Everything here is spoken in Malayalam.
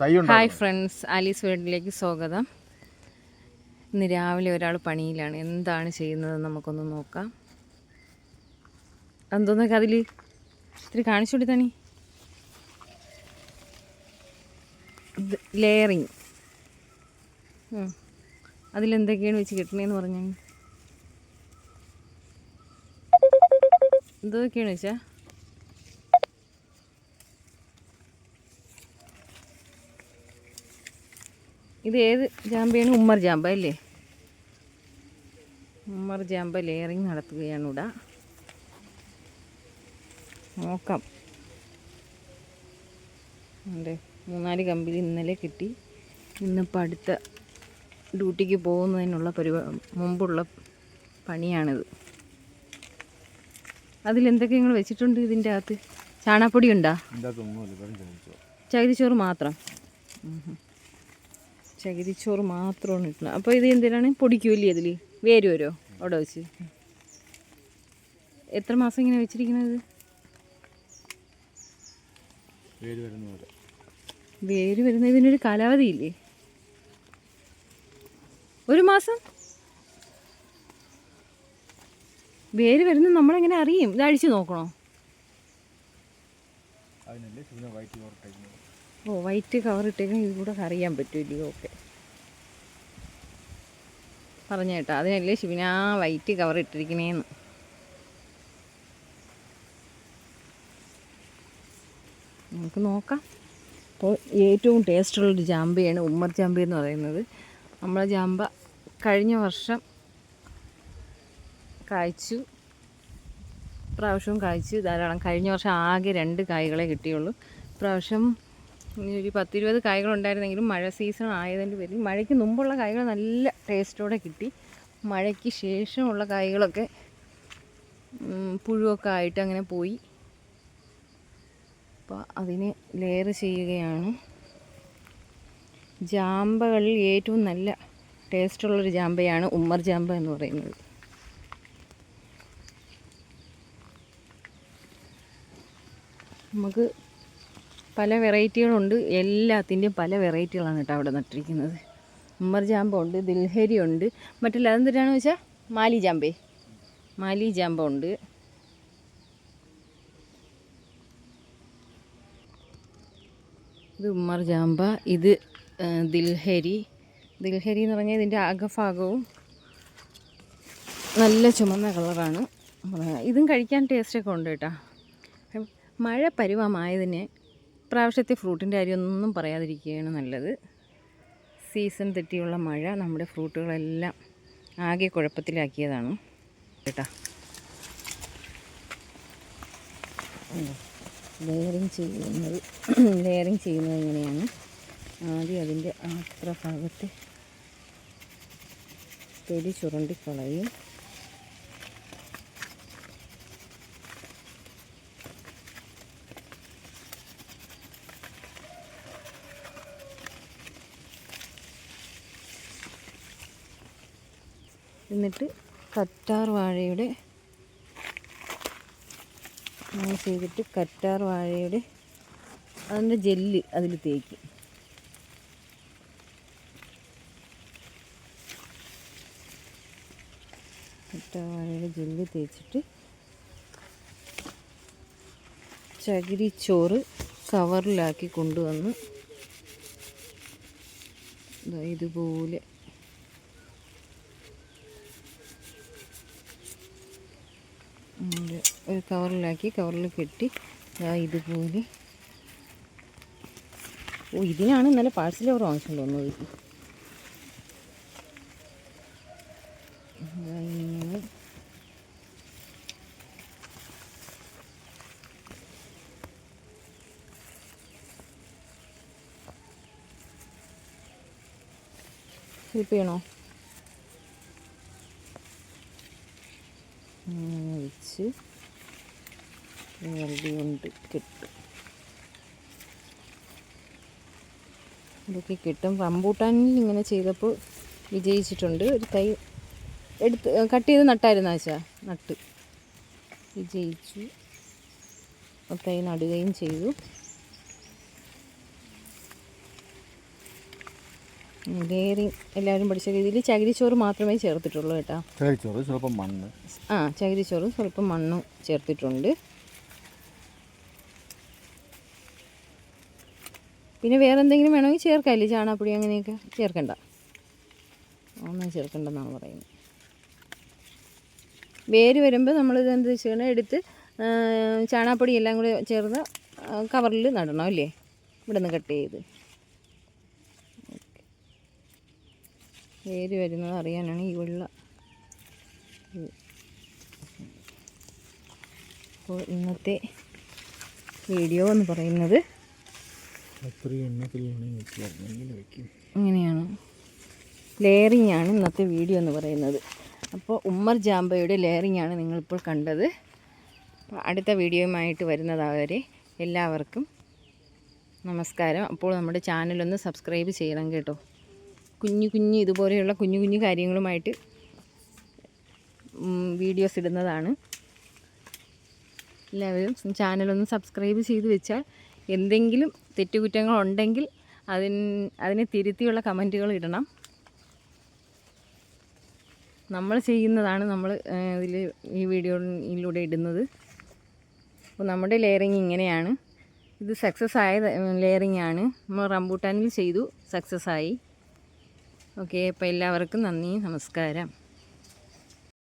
ഹായ് ഫ്രണ്ട്സ് ആലീസ് വീട്ടിലേക്ക് സ്വാഗതം. ഇന്ന് രാവിലെ ഒരാൾ പണിയിലാണ്. എന്താണ് ചെയ്യുന്നത് നമുക്കൊന്ന് നോക്കാം. എന്തോന്നൊക്കെ അതിൽ ഇത്തിരി കാണിച്ചു കൊടുത്താണി ലെയറിങ്. അതിലെന്തൊക്കെയാണ് വെച്ച് കിട്ടണേന്ന് പറഞ്ഞു എന്തൊക്കെയാണ് വെച്ചാൽ ഇത് ഏത് ജാമ്പയാണ്? ഉമ്മർ ജാമ്പ അല്ലേ? ഉമ്മർ ജാമ്പ ലെയറിങ് നടത്തുകയാണ് ഇവിടെ നോക്കാം. അതെ മൂന്നാൽ കമ്പിൽ ഇന്നലെ കിട്ടി. ഇന്നിപ്പോൾ അടുത്ത ഡ്യൂട്ടിക്ക് പോകുന്നതിനുള്ള പരിപാ മുമ്പുള്ള പണിയാണിത്. അതിലെന്തൊക്കെ നിങ്ങൾ വെച്ചിട്ടുണ്ട് ഇതിന്റെ അകത്ത്? ചാണാപ്പൊടി ഉണ്ടോ? ചകിരിച്ചോറ്. മാത്രം. ചകിരിച്ചോറ് മാത്രമാണ് ഇട്ടുന്നത് അപ്പോൾ ഇത് എന്തിനാണ്? പൊടിക്കൂല്ലേ അതിൽ വേര് വരുമോ അവിടെ വെച്ച്? എത്ര മാസം ഇങ്ങനെ വെച്ചിരിക്കുന്നത് വേര് വരുന്ന വേര് വരുന്ന ഇതിനൊരു കാലാവധി ഇല്ലേ? ഒരു മാസം? വേര് വരുന്നത് നമ്മളെങ്ങനെ അറിയും? ഇത് അഴിച്ചു നോക്കണോ? അതിനല്ലേ ഓ വൈറ്റ് കവർ ഇട്ടേക്കും ഇത് കൂടെ അറിയാൻ പറ്റുമല്ലോ ഓക്കെ പറഞ്ഞ കേട്ടോ അതിനല്ലേ ശിവന വൈറ്റ് കവർ ഇട്ടിരിക്കണേന്ന്. നമുക്ക് നോക്കാം. അപ്പോൾ ഏറ്റവും ടേസ്റ്റുള്ളൊരു ജാമ്പയാണ് ഉമ്മർ ജാമ്പ എന്ന് പറയുന്നത്. നമ്മളെ ജാമ്പ കഴിഞ്ഞ വർഷം കായ്ച്ചു. പ്രാവശ്യവും കായ്ച്ചു. ധാരാളം. കഴിഞ്ഞ വർഷം ആകെ രണ്ട് കായ്കളെ കിട്ടിയുള്ളൂ. പ്രാവശ്യം ഒരു പത്തിരുപത് കായ്കളുണ്ടായിരുന്നെങ്കിലും മഴ സീസൺ ആയതിന്റെ പേരിൽ മഴയ്ക്ക് മുമ്പുള്ള കായ്കൾ നല്ല ടേസ്റ്റോടെ കിട്ടി. മഴയ്ക്ക് ശേഷമുള്ള കായ്കളൊക്കെ പുഴുവൊക്കെ ആയിട്ട് അങ്ങനെ പോയി. അപ്പോൾ അതിനെ ലെയർ ചെയ്യുകയാണ്. ജാമ്പകളിൽ ഏറ്റവും നല്ല ടേസ്റ്റുള്ളൊരു ജാമ്പയാണ് ഉമ്മർ ജാമ്പ എന്ന് പറയുന്നത്. നമുക്ക് പല വെറൈറ്റികളുണ്ട്. എല്ലാത്തിന്റെയും പല വെറൈറ്റികളാണ് കേട്ടോ അവിടെ നട്ടിരിക്കുന്നത്. ഉമ്മർ ജാമ്പ ഉണ്ട് ദിൽഹരി ഉണ്ട്. മറ്റുള്ള അതെന്തിനാണെന്ന് വെച്ചാൽ മാലി ജാമ്പേ. മാലി ജാമ്പ ഉണ്ട്. ഇത് ഉമ്മർ ജാമ്പ ഇത് ദിൽഹരി. ദിൽഹരി എന്ന് പറഞ്ഞാൽ ഇതിന്റെ അകഭാഗവും നല്ല ചുമന്ന കളറാണ്. ഇതും കഴിക്കാൻ ടേസ്റ്റൊക്കെ ഉണ്ട് കേട്ടോ. മഴ പരുവമായതിന് പ്രാവശ്യത്തെ ഫ്രൂട്ടിന്റെ കാര്യമൊന്നും പറയാതിരിക്കുകയാണ് നല്ലത്. സീസൺ തെറ്റിയുള്ള മഴ നമ്മുടെ ഫ്രൂട്ടുകളെല്ലാം ആകെ കുഴപ്പത്തിലാക്കിയതാണ്. കേട്ടാ. ലെയറിങ് ചെയ്യുന്നത് ലെയറിങ് ചെയ്യുന്നത് എങ്ങനെയാണ്? ആദ്യം അതിന്റെ അത്ര ഭാഗത്തെ തൊലി ചുരണ്ടിക്കളയും. എന്നിട്ട് കറ്റാർ വാഴയുടെ അങ്ങനെ ചെയ്തിട്ട് കറ്റാർ വാഴയുടെ അതിന്റെ ജെല്ല് അതിൽ തേക്കും. കറ്റാർ വാഴയുടെ ജെല്ല് തേച്ചിട്ട് ചകിരിച്ചോറ് കവറിലാക്കി കൊണ്ടുവന്ന് ഇതുപോലെ ഒരു കവറിലാക്കി കവറിൽ കെട്ടി. ഇതുപോലെ. ഓ ഇതിനാണ് ഇന്നലെ പാഴ്സൽ ഓർ വന്നത് ദാ ഇങ്ങനെ. ഹെൽപ്പ് ചെയ്യണോ? വെച്ച് വെള്ളി കൊണ്ട് കിട്ടും. ഇതൊക്കെ കിട്ടും. റംബൂട്ടാനിൽ ഇങ്ങനെ ചെയ്തപ്പോൾ വിജയിച്ചിട്ടുണ്ട്. ഒരു തൈ എടുത്ത് കട്ട് ചെയ്ത് നട്ടായിരുന്നു ആച്ചാ നട്ട്. വിജയിച്ചു. തൈ നടുകയും ചെയ്തു. ലേറിങ് എല്ലാവരും പഠിച്ച രീതിയിൽ ചകിരിച്ചോറ് മാത്രമേ ചേർത്തിട്ടുള്ളൂ കേട്ടോ. ചകിരിച്ചോറ് സ്വല്പം മണ്ണ്. ആ ചകിരിച്ചോറ് സ്വല്പം മണ്ണും ചേർത്തിട്ടുണ്ട്. പിന്നെ വേറെ എന്തെങ്കിലും വേണമെങ്കിൽ ചേർക്കാമല്ലേ? ചാണകപ്പൊടി അങ്ങനെയൊക്കെ ചേർക്കണ്ട. ഒന്നും ചേർക്കണ്ടെന്നാണ് പറയുന്നത്. വേര് വരുമ്പോൾ നമ്മളിത് എന്ത് ചെയ്യണം? എടുത്ത് ചാണകപ്പൊടി എല്ലാം കൂടി ചേർന്ന് കവറിൽ നടണം അല്ലേ? ഇവിടെ നിന്ന് കട്ട് ചെയ്ത്. വേര് വരുന്നത് അറിയാനാണ് ഈ വെള്ള അപ്പോൾ ഇന്നത്തെ വീഡിയോ എന്ന് പറയുന്നത് അങ്ങനെയാണ് ലെയറിംഗ് ആണ് ഇന്നത്തെ വീഡിയോ എന്ന് പറയുന്നത്. അപ്പോൾ ഉമ്മർ ജാമ്പയുടെ ലെയറിംഗ് ആണ് നിങ്ങളിപ്പോൾ കണ്ടത്. അപ്പോൾ അടുത്ത വീഡിയോയുമായിട്ട് വരുന്നതാവരെ എല്ലാവർക്കും നമസ്കാരം. അപ്പോൾ നമ്മുടെ ചാനലൊന്ന് സബ്സ്ക്രൈബ് ചെയ്യണം കേട്ടോ. കുഞ്ഞു കുഞ്ഞു ഇതുപോലെയുള്ള കുഞ്ഞു കുഞ്ഞു കാര്യങ്ങളുമായിട്ട് വീഡിയോസ് ഇടുന്നതാണ്. എല്ലാവരും ചാനലൊന്ന് സബ്സ്ക്രൈബ് ചെയ്ത് വെച്ചാൽ എന്തെങ്കിലും തെറ്റുകുറ്റങ്ങളുണ്ടെങ്കിൽ അതിന് അതിനെ തിരുത്തിയുള്ള കമന്റുകൾ ഇടണം. നമ്മൾ ചെയ്യുന്നതാണ് നമ്മൾ ഇതിൽ ഈ വീഡിയോയിലൂടെ ഇടുന്നത്. അപ്പോൾ നമ്മുടെ ലെയറിങ് ഇങ്ങനെയാണ്. ഇത് സക്സസ് ആയ ലെയറിങ് ആണ്. നമ്മൾ റംബൂട്ടാനിൽ ചെയ്തു സക്സസ് ആയി. ഓക്കെ അപ്പോൾ എല്ലാവർക്കും നന്ദി നമസ്കാരം.